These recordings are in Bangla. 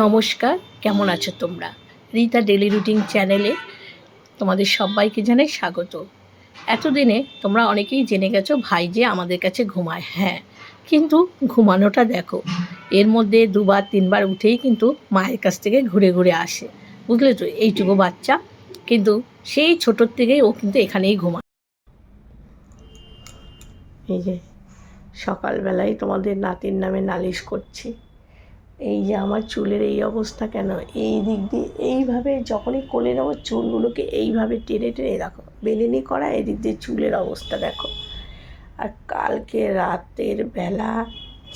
নমস্কার, কেমন আছো তোমরা? রীতা ডেলি রুটিন চ্যানেলে তোমাদের সবাইকে জানাই স্বাগত। এতদিনে তোমরা অনেকেই জেনে গেছো ভাই যে আমাদের কাছে ঘুমায়। হ্যাঁ কিন্তু ঘুমানোটা দেখো, এর মধ্যে দুবার, তিনবার উঠেই কিন্তু মায়ের কাছ থেকে ঘুরে ঘুরে আসে। বুঝলে তো? এইটুকু বাচ্চা, কিন্তু সেই ছোটোর থেকেই ও কিন্তু এখানেই ঘুমায়। এই যে সকালবেলায় তোমাদের নাতির নামে নালিশ করছি। এই যে আমার চুলের এই অবস্থা কেন? এই দিক দিয়ে এইভাবে যখনই কোলে নেব, চুলগুলোকে এইভাবে টেনে টেনে রাখো বেলেনি করা, এদিক দিয়ে চুলের অবস্থা দেখো। আর কালকে রাতের বেলা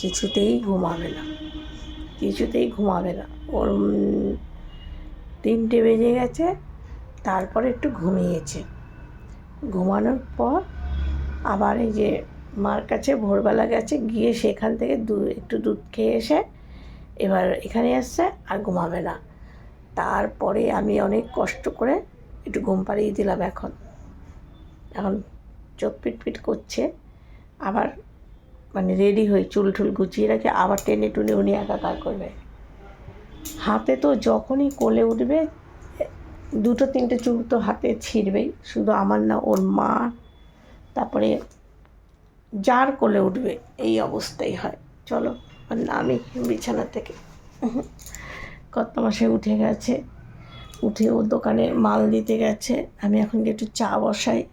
কিছুতেই ঘুমাবে না, কিছুতেই ঘুমাবে না। ওর তিনটে বেজে গেছে, তারপরে একটু ঘুমিয়েছে। ঘুমানোর পর আবার এই যে মার কাছে ভোরবেলা গেছে, গিয়ে সেখান থেকে দু, একটু দুধ খেয়ে এসে এবার এখানে আসছে আর ঘুমাবে না। তারপরে আমি অনেক কষ্ট করে একটু ঘুম পাড়িয়ে দিলাম এখন। এখন চোখ পিটপিট করছে, আবার মানে রেডি হয়ে চুল টুল গুছিয়ে রাখে আবার টেনে টুনে উনি একাকার করবে। হাতে তো যখনই কোলে উঠবে, দুটো তিনটে চুল তো হাতে ছিঁড়বেই, শুধু আমার না, ওর মা, তারপরে যার কোলে উঠবে, এই অবস্থাই হয়। চলো। আর নামি বিছানা থেকে। কত মাসে উঠে গেছে। উঠে ও দোকানে মাল দিতে গেছে। আমি এখন একটু চা বসাই।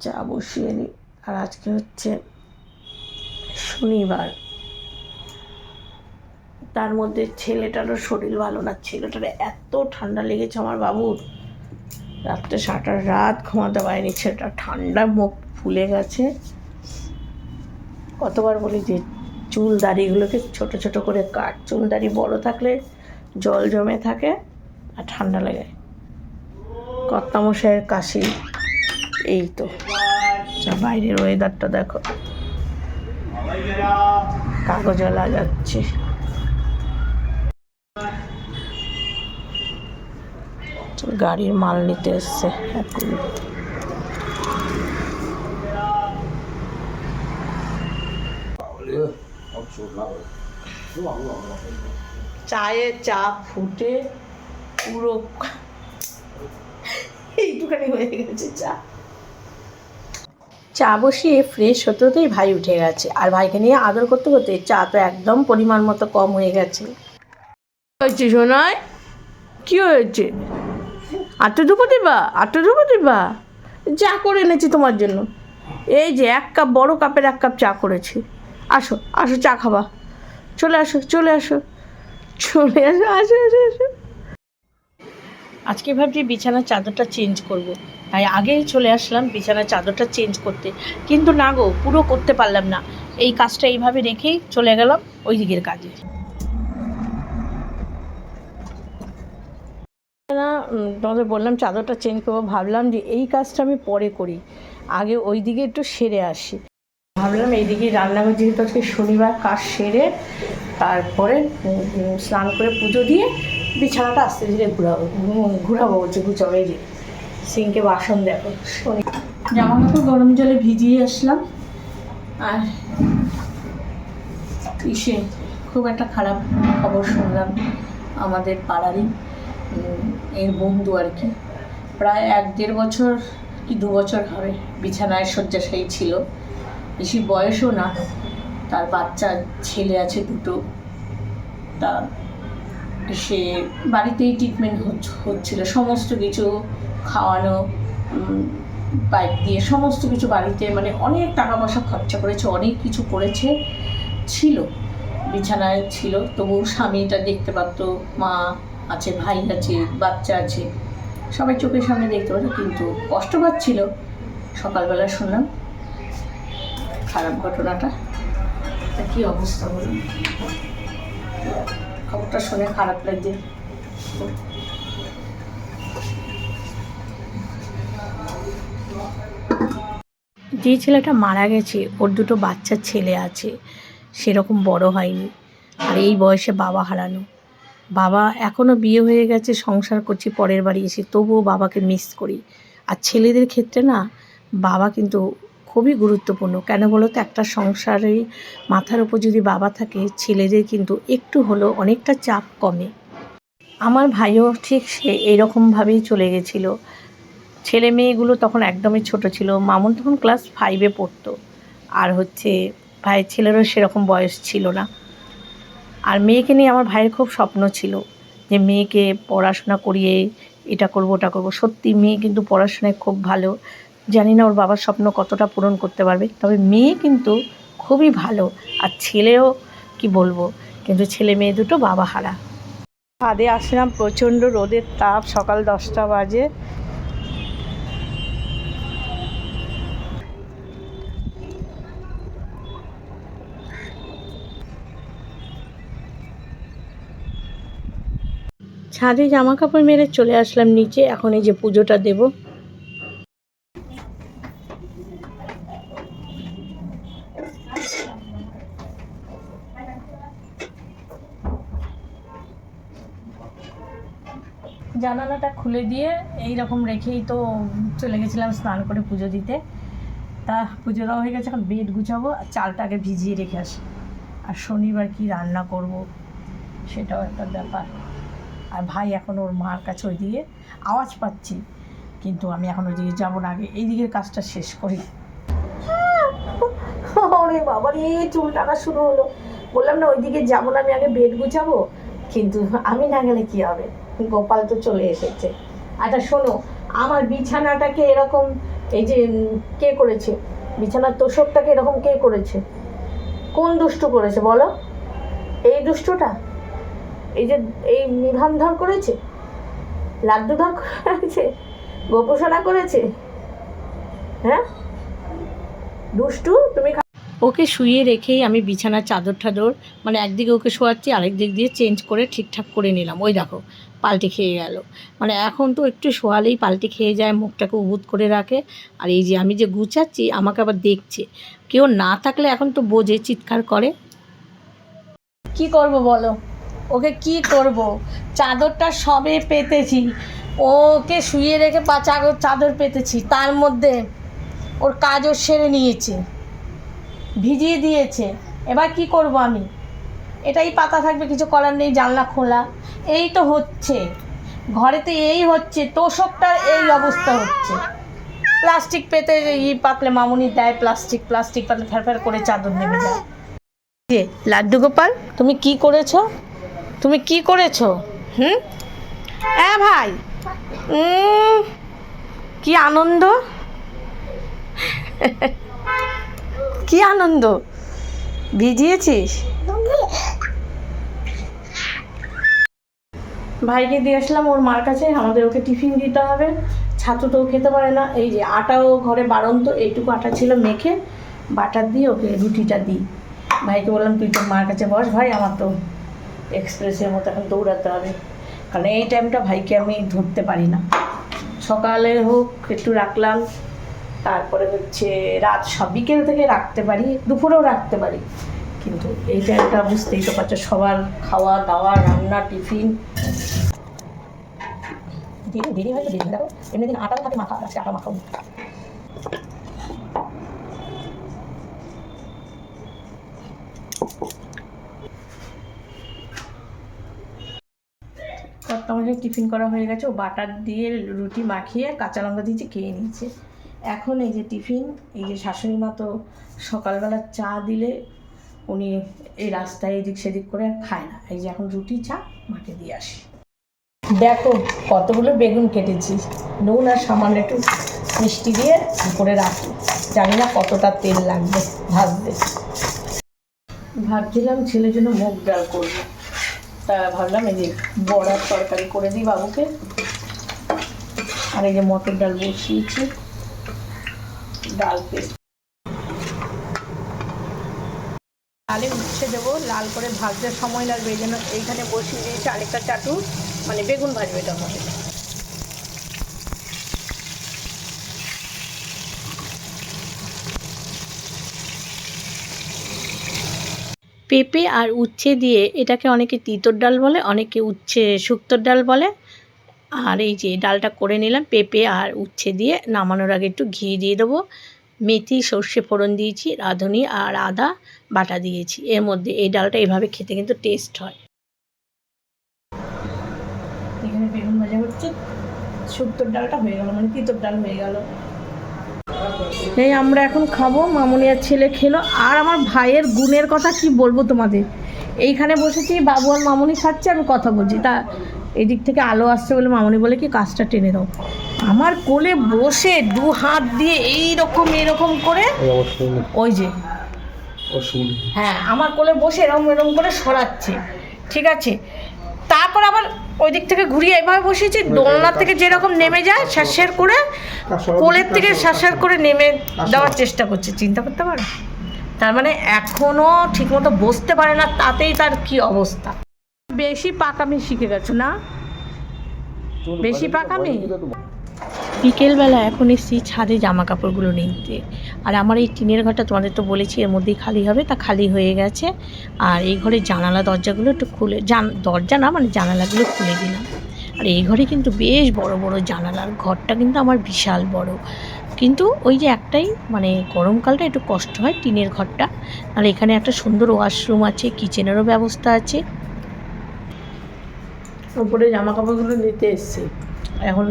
চা বসিয়ে নিই আর আজকে হচ্ছে শনিবার। তার মধ্যে ছেলেটারও শরীর ভালো না। ছেলেটার এত ঠান্ডা লেগেছে আমার বাবুর। রাত্রে সারাটা রাত ঘুমাতে পারেনি। ছেলেটা ঠান্ডা মুখ ফুলে গেছে। কতবার বলি যে চুল দাড়িগুলোকে ছোট ছোট করে কাট। চুল দাড়ি বড় থাকলে জল জমে থাকে আর ঠান্ডা লাগে। কর্তামশাইয়ের কাশি, এই তো। যা বাইরের ওয়েদারটা দেখো। কাগজলা যাচ্ছে। গাড়ির মাল নিতে এসছে চায়ে চা ফুটে পুরো এইটুখানি হয়ে গেছে চা। চা বসিয়ে ফ্রেশ হতে হতেই ভাই উঠে গেছে। আর ভাইকে নিয়ে আদর করতে করতে চা তো একদম পরিমাণ মতো কম হয়ে গেছে। হয়েছে সোনায় কি হয়েছে? আটটা ধুপো দিবা? আটটা ধুপো দিবা? চা করে এনেছি তোমার জন্য। এই যে এক কাপ বড় কাপের এক কাপ চা করেছি। আসো আসো চা খাবা। চলে আসো চলে আসো। চলে আসো আসো আসো আসো। আজকে ভাবছি বিছানার চাদরটা চেঞ্জ করব। তাই আগেই চলে আসলাম বিছানার চাদরটা চেঞ্জ করতে। কিন্তু না গো পুরো করতে পারলাম না। এই কাজটা এইভাবে রেখেই চলে গেলাম ওই দিকের কাজে। না তোমাদের বললাম চাদরটা চেঞ্জ করব ভাবলাম যে এই কাজটা আমি পরে করি। আগে ওই দিকে একটু সেরে আসি। ভাবলাম এইদিকে রান্নাঘর যেহেতু আজকে শনিবার, কাজ সেরে তারপরে স্নান করে পুজো দিয়ে বিছানাটা আস্তে ধীরে ঘুরাবো ঘুরাবো বলছে এই যে, সিঙ্কে বাসন দেখো, শনি জামা কাপড় গরম জলে ভিজিয়ে আসলাম। আর ইসে, খুব একটা খারাপ খবর শুনলাম আমাদের পাড়ারই এর বন্ধু আর কি। প্রায় এক দেড় বছর কি দু বছর হবে, বিছানায় শয্যাশায়ী ছিল। বেশি বয়সও না। তার বাচ্চা, ছেলে আছে দুটো। তা সে বাড়িতেই ট্রিটমেন্ট হচ্ছিল। সমস্ত কিছু খাওয়ানো পাইপ দিয়ে সমস্ত কিছু বাড়িতে মানে অনেক টাকা পয়সা খরচা করেছে, অনেক কিছু করেছে, ছিল। বিছানায় ছিল। তবু স্বামীটা দেখতে পারতো, মা আছে, ভাই আছে, বাচ্চা আছে। সবাই চোখের সামনে দেখতে পারতো, কিন্তু কষ্ট পাচ্ছিল। সকালবেলা শুনলাম খারাপ ঘটনাটা। কী অবস্থা বলুন? খবরটা শুনে খারাপ লাগছে। যে ছেলেটা মারা গেছে, ওর দুটো বাচ্চা ছেলে আছে, সেরকম বড় হয়নি। আর এই বয়সে বাবা হারানো। বাবা এখনও বিয়ে হয়ে গেছে, সংসার করছি, পরের বাড়ি এসে তবুও বাবাকে মিস করি। আর ছেলেদের ক্ষেত্রে না, বাবা কিন্তু খুবই গুরুত্বপূর্ণ। কেন বলো তো, একটা সংসারে মাথার উপর যদি বাবা থাকে, ছেলেদের কিন্তু একটু হলেও অনেকটা চাপ কমে। আমার ভাইও ঠিক সে এইরকমভাবেই চলে গেছিল। ছেলে মেয়েগুলো তখন একদমই ছোট ছিল। মামুন তখন ক্লাস ফাইভে পড়তো। আর হচ্ছে ভাইয়ের ছেলেরও সেরকম বয়স ছিল না। আর মেয়েকে নিয়ে আমার ভাইয়ের খুব স্বপ্ন ছিল যে মেয়েকে পড়াশোনা করিয়ে এটা করব, ওটা করব। সত্যি মেয়ে কিন্তু পড়াশোনায় খুব ভালো। জানি না ওর বাবার স্বপ্ন কতটা পূরণ করতে পারবে, তবে মেয়ে কিন্তু খুবই ভালো। আর ছেলেও কি বলব, কিন্তু ছেলে মেয়ে দুটো বাবা হারা। ছাদে আসলাম প্রচণ্ড রোদের তাপ, সকাল দশটা বাজে। ছাদে জামা কাপড় মেরে চলে আসলাম নিচে, এখন এই যে পুজোটা দেব। জানালাটা খুলে দিয়ে এই রকম রেখেই তো চলে গেছিলাম স্নান করে পুজো দিতে। তা পুজো দেওয়া হয়ে গেছে, এখন বেড গুছাবো, আর চালটা আগে ভিজিয়ে রেখে আসি। আর শনিবার কি রান্না করব সেটাও একটা ব্যাপার। আর ভাই এখন ওর মার কাছে ওই দিকে আওয়াজ পাচ্ছি, কিন্তু আমি এখন ওই দিকে যাব না, আগে এই দিকের কাজটা শেষ করি। ওরে বাবা রে, চুল টাকা শুরু হলো। বললাম না, ওইদিকে যাব না, আমি আগে বেড গুছাবো, কিন্তু আমি না গেলে কি হবে? গোপাল তো চলে এসেছে। আচ্ছা শোনো, আমার বিছানাটাকে এরকম এই যে কে করেছে? বিছানার তোষকটাকে এরকম কে করেছে? কোন দুষ্টু করেছে বলো? এই দুষ্টুটা? এই যে, এই নিভান ধর করেছে? লাড্ডু ধর করেছে? গোপোষণা করেছে? হ্যাঁ? দুষ্টু, তুমি ওকে শুয়ে রেখেই আমি বিছানার চাদর টাদর মানে একদিকে ওকে শোয়াচ্ছি, আরেক দিক দিয়ে চেঞ্জ করে ঠিকঠাক করে নিলাম। ওই দেখো পাল্টে খেয়ে গেল। মানে এখন তো একটু শোয়ালেই পাল্টে খেয়ে যায়, মুখটাকে উবুত করে রাখে। আর এই যে আমি যে গুছাচ্ছি, আমাকে আবার দেখছে। কেউ না থাকলে এখন তো বোঝে, চিৎকার করে। কি করব বলো? ওকে কি করব? চাদরটা সবে পেতেছি। ওকে শুয়ে রেখে পা চাদর চাদর পেতেছি। তার মধ্যে ওর কাজও সেরে নিয়েছে। ভিজিয়ে দিয়েছে। এবার কি করব আমি? এটাই পাতা থাকবে, কিছু করার নেই, জানলা খোলা। এই তো হচ্ছে। ঘরেতে এই হচ্ছে, তোষকটার এই অবস্থা হচ্ছে। প্লাস্টিক পেতে ই পাতলে মামুনি দেয়, প্লাস্টিক প্লাস্টিক পাতলে ফের ফের করে চাদর নেমে যায়। যে, লাড্ডু গোপাল, তুমি কি করেছ? তুমি কি করেছ? হুম? হ্যাঁ ভাই। কি আনন্দ? কি আনন্দ? ভিজিয়েছিস? ভাইকে দিয়ে আসলাম, ওর মার কাছে। আমাদের ওকে টিফিন দিতে হবে। ছাতু তো খেতে পারে না। এই যে আটাও ঘরে বাড়ন্ত, এইটুকু আটা ছিল মেখে বাটার দিয়ে ওকে রুটিটা দিই। ভাইকে বললাম, তুই তোর মার কাছে বস ভাই, আমার তো এক্সপ্রেসের মতো এখন দৌড়াতে হবে। কারণ এই টাইমটা ভাইকে আমি ধরতে পারি না। সকালে হোক, একটু রাখলাম। তারপরে হচ্ছে রাত সব, বিকেল থেকে রাখতে পারি, দুপুরেও রাখতে পারি। কিন্তু এই টাইমটা বুঝতেই তো পারছ, সবার খাওয়া, দাওয়া, রান্না, টিফিন। দেরি দেরি দেরি এমনি দিন মাখা আজকে আটা মাখাও কর্তামাসের টিফিন করা হয়ে গেছে। ও বাটার দিয়ে রুটি মাখিয়ে কাঁচা লঙ্কা দিয়েছে, খেয়ে নিয়েছে। এখন এই যে টিফিন, এই যে শাশুড়ি মা তো সকালবেলা চা দিলে উনি এই রাস্তায় এদিক সেদিক করে খায় না। এই যে এখন রুটি, চা, মাকে দিয়ে আসি। দেখো, কতগুলো বেগুন কেটেছি। নুন আর সামান্য একটু মিষ্টি দিয়ে করে রাখি। জানি না কতটা তেল লাগবে ভাজতে। ভাবছিলাম ছেলের জন্য মুগ ডাল করব। তা ভাবলাম এই যে বড়ার তরকারি করে দিই বাবুকে। আর এই যে মটর ডাল বসিয়েছি। ডাল পেস্ট ডালে উচ্ছে দেবো, লাল করে ভাজতে সময় লাগবে, এই জন্য এইখানে বসিয়ে দিয়েছি আরেকটা চাটু মানে বেগুন ভাজবে এটা হবে পেঁপে আর উচ্ছে দিয়ে এটাকে অনেকে তিতর ডাল বলে, অনেকে উচ্ছে শুক্তোর ডাল বলে। আর এই যে ডালটা করে নিলাম, পেঁপে আর উচ্ছে দিয়ে নামানোর আগে একটু ঘি দিয়ে দেবো। মেথি সর্ষে ফোড়ন দিয়েছি রাঁধুনি আর আদা বাটা দিয়েছি। এর মধ্যে এই ডালটা এভাবে খেতে কিন্তু টেস্ট হয়। এখানে বেগুন ভাজা হচ্ছে শুক্তোর ডালটা হয়ে গেল মানে তিতর ডাল হয়ে গেল। এই আমরা এখন খাব মামুনিয়ার ছেলে খেলো। আর আমার ভাইয়ের গুণের কথা কি বলব তোমাদের? এইখানে বসেছি বাবু আর মামুনি খাচ্ছে আমি কথা বলছি। তা এদিক থেকে আলো আসছে বলে মামনি বলে কি কাজটা টেনে দাও। আমার কোলে বসে দু হাত দিয়ে এই রকম এরকম করে ওই যে। হ্যাঁ আমার কোলে বসে এরকম এরকম করে সরাচ্ছে। ঠিক আছে? তারপর আবার ওই দিক থেকে ঘুরিয়ে এভাবে বসেছি দোলনার থেকে যেরকম নেমে যায় শ্বাসের করে কোলের থেকে শ্বাসের করে নেমে দেওয়ার চেষ্টা করছে চিন্তা করতে পারো? তার মানে এখনও ঠিকমতো বসতে পারে না তাতেই তার কি অবস্থা? বেশি পাকামি শিখে গেছো না? বেশি পাকামি? বিকেলবেলা এখন এসেছি ছাদে জামা কাপড়গুলো নিতে। আর আমার এই টিনের ঘরটা তোমাদের তো বলেছি এর মধ্যেই খালি হবে তা খালি হয়ে গেছে। আর এই ঘরে জানালা দরজাগুলো একটু খুলে জান দরজা না মানে জানালাগুলো খুলে দিলাম। আর এই ঘরে কিন্তু বেশ বড় বড় জানালার ঘরটা কিন্তু আমার বিশাল বড়। কিন্তু ওই যে একটাই মানে গরমকালটা একটু কষ্ট হয় টিনের ঘরটা। আর এখানে একটা সুন্দর ওয়াশরুম আছে কিচেনেরও ব্যবস্থা আছে। উপরে জামা কাপড়গুলো নিতে এসছি। এখন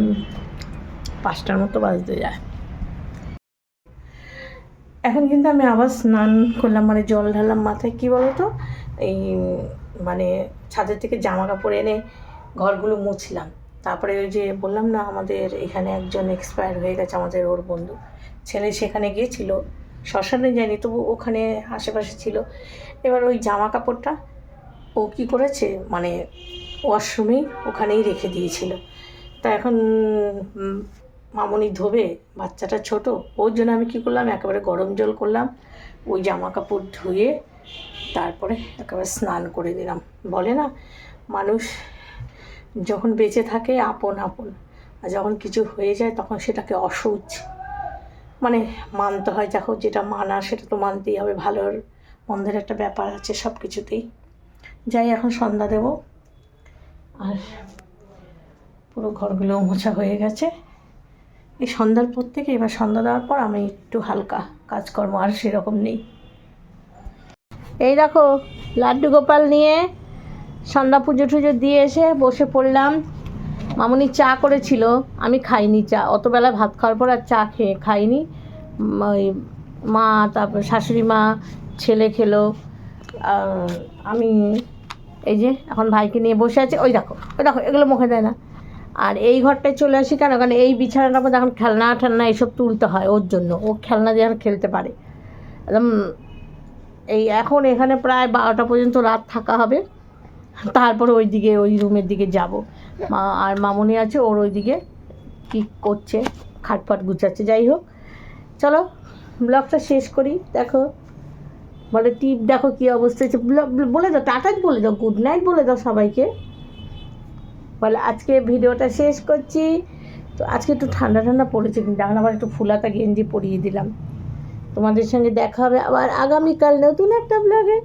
পাঁচটার মতো বাজতে যায়। এখন কিন্তু আমি আবার স্নান করলাম মানে জল ঢালাম মাথায়। কী বলো তো এই মানে ছাদের থেকে জামা কাপড় এনে ঘরগুলো মুছলাম। তারপরে ওই যে বললাম না, আমাদের এখানে একজন এক্সপায়ার হয়ে গেছে আমাদের ওর বন্ধু। ছেলে সেখানে গিয়েছিল, শ্মশানে যায়নি, তবু ওখানে আশেপাশে ছিল। এবার ওই জামা কাপড়টা ও কী করেছে মানে ওয়াশরুমেই ওখানেই রেখে দিয়েছিল। তা এখন মামনি ধোবে, বাচ্চাটা ছোট, ওর জন্য আমি কী করলাম? একেবারে গরম জল করলাম, ওই জামা কাপড় ধুয়ে তারপরে একেবারে স্নান করে দিলাম বলে না, মানুষ যখন বেঁচে থাকে, আপন আপন, আর যখন কিছু হয়ে যায়, তখন সেটাকে অসুচ মানে মানতে হয়, দেখো যেটা মানা সেটা তো মানতেই হবে, ভালোর, মন্দের একটা ব্যাপার আছে সব কিছুতেই যাই, এখন সন্ধ্যা দেব। আর পুরো ঘরগুলো মোছা হয়ে গেছে। এই সন্ধ্যার পর থেকে, এবার সন্ধ্যা দেওয়ার পর আমি একটু হালকা কাজকর্ম, আর সেরকম নেই। এই দেখো, লাড্ডু গোপাল নিয়ে সন্ধ্যা পুজো টুজো দিয়ে এসে বসে পড়লাম। মামুনি চা করেছিল, আমি খাইনি চা। অতবেলা ভাত খাওয়ার পর আর চা খেয়ে খাইনি। ওই মা, তারপর শাশুড়ি মা, ছেলে খেলো। আমি এই যে এখন ভাইকে নিয়ে বসে আছে, ওই দেখো ওই দেখো, এগুলো মুখে দেয় না। আর এই ঘরটায় চলে আসি কেন? কারণ এই বিছানাটার মধ্যে এখন খেলনা ঠেলনা এসব তুলতে হয় ওর জন্য, ও খেলনা দিয়ে এখন খেলতে পারে। একদম এই এখন এখানে প্রায় বারোটা পর্যন্ত রাত থাকা হবে, তারপরে ওই দিকে ওই রুমের দিকে যাব। মা আর মামুনি আছে, ওর ওই দিকে কী করছে, খাটফাট গুছাচ্ছে, যাই হোক। চলো, ব্লগটা শেষ করি, দেখো। বলে, টিপ দেখো কী অবস্থা হচ্ছে বলে দাও, টাটা বলে দাও, গুড নাইট বলে দাও সবাইকে। বলে, আজকে ভিডিওটা শেষ করছি। তো আজকে একটু ঠান্ডা ঠান্ডা পড়েছে, কিন্তু এখন আবার একটু ফুলাতা গেঞ্জি পরিয়ে দিলাম। তোমাদের সঙ্গে দেখা হবে আবার আগামীকাল নতুন একটা ব্লগে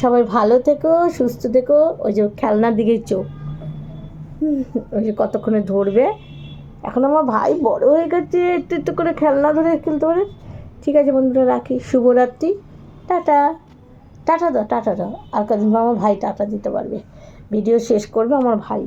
সবাই ভালো থেকো, সুস্থ থেকো। ওই যে খেলনার দিকেই চোখ। ওই যে কতক্ষণে ধরবে। এখন আমার ভাই বড় হয়ে গেছে, একটু একটু করে খেলনা ধরে খেলতে পারে। ঠিক আছে বন্ধুরা, রাখি। শুভরাত্রি। টাটা। টাটা দাও টাটা দাও। আর কদিন আমার ভাই টাটা দিতে পারবে। ভিডিও শেষ করবে আমার ভাই।